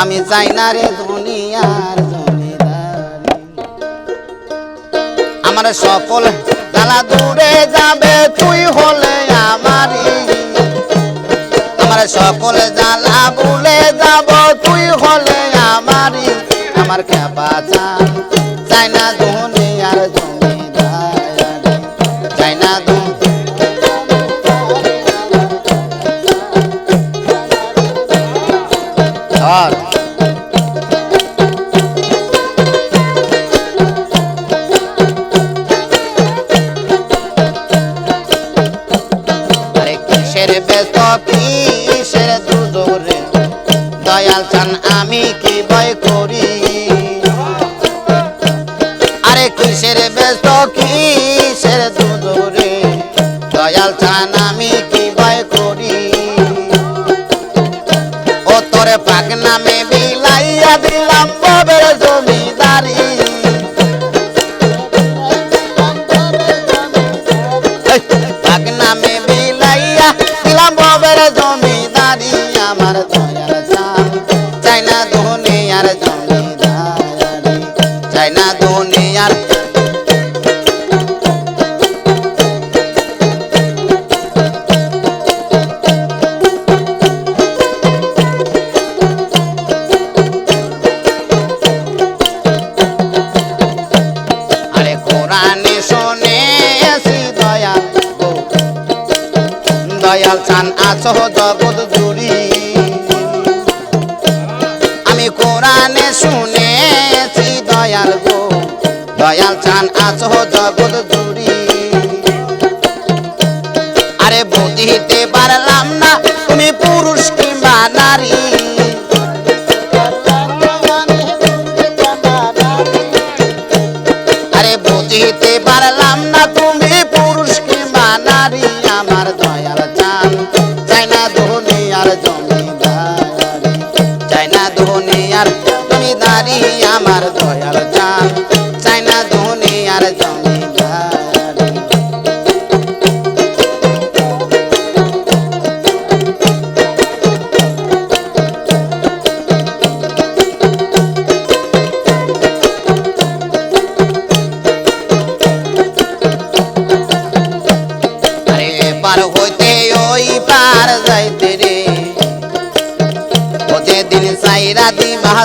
আমি চাই না রে দুনিয়ার আমার সকল জ্বালা দূরে যাবে, তুই হলে আমারই। আমার সকল জ্বালা ভুলে যাব, তুই হলে আমারই। আমার খেপা চান চাই না দুনিয়ার দয়াল চান, আমি কি ভয় করি? আরে কিসের ব্যস্ত, কিসের দুদরে? দয়াল চান, আমি কি ভয় করি? ও তোরে পাক নামে বিলাইয়া দিলাম ববের জমিদারি। পাক নামে বিলাইয়া দিলাম ববের জমিদারি। আমার দয়ার চান আছো জগৎ জুড়ি। আমি কোরআনে শুনেছি দয়াল গো, দয়াল চান আছো জগৎ জুড়ি। আরে বুঝিতে পারলাম না, তুমি পুরুষ কিংবা নারী। বুঝিতে পারলাম না, তুমি পুরুষ কিংবা নারী, আমার দয়াল দুনিয়ার জমিদারি আমার দয়াল চান। চাই না দুনিয়ার জমিদারি। আরে পার হইতে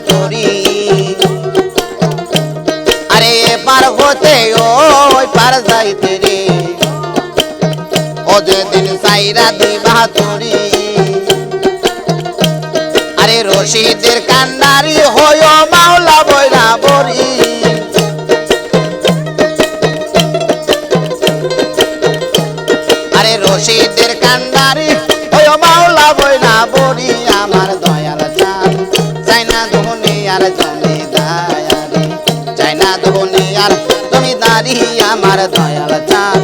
বাহাতুরি আরে পার হতে ওই পার যাইতে রে। ওতে দিন সাইরা দি বাহাতুরি আরে রশিদের কান্নারি হয় মাওলা বৈরা বরি। আরে রশিদের কান্দারি ওই মাওলা বইনা আর জমিদারি চাই না ধনী আর জমিদারি আমার দয়াল চান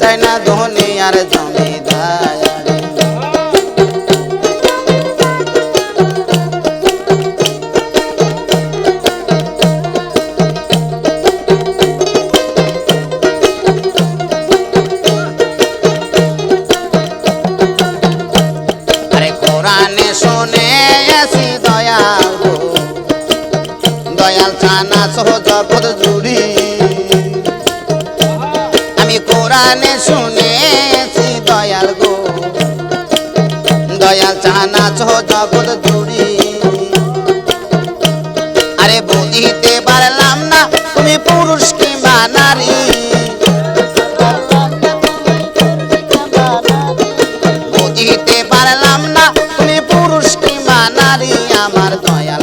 চাই না ধনী আর জমিদারি দয়াল চানা সহজপদ জুড়ি। আমি কোরআনে শুনেছি, দয়াল গো। দয়াল জুড়ি। আরে বুঝিতে পারলাম না, তুমি পুরুষ কিংবা নারী। বুঝিতে পারলাম না, তুমি পুরুষ কিংবা নারী। আমার দয়াল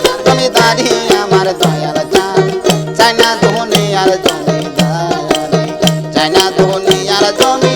চাই না ধনী আর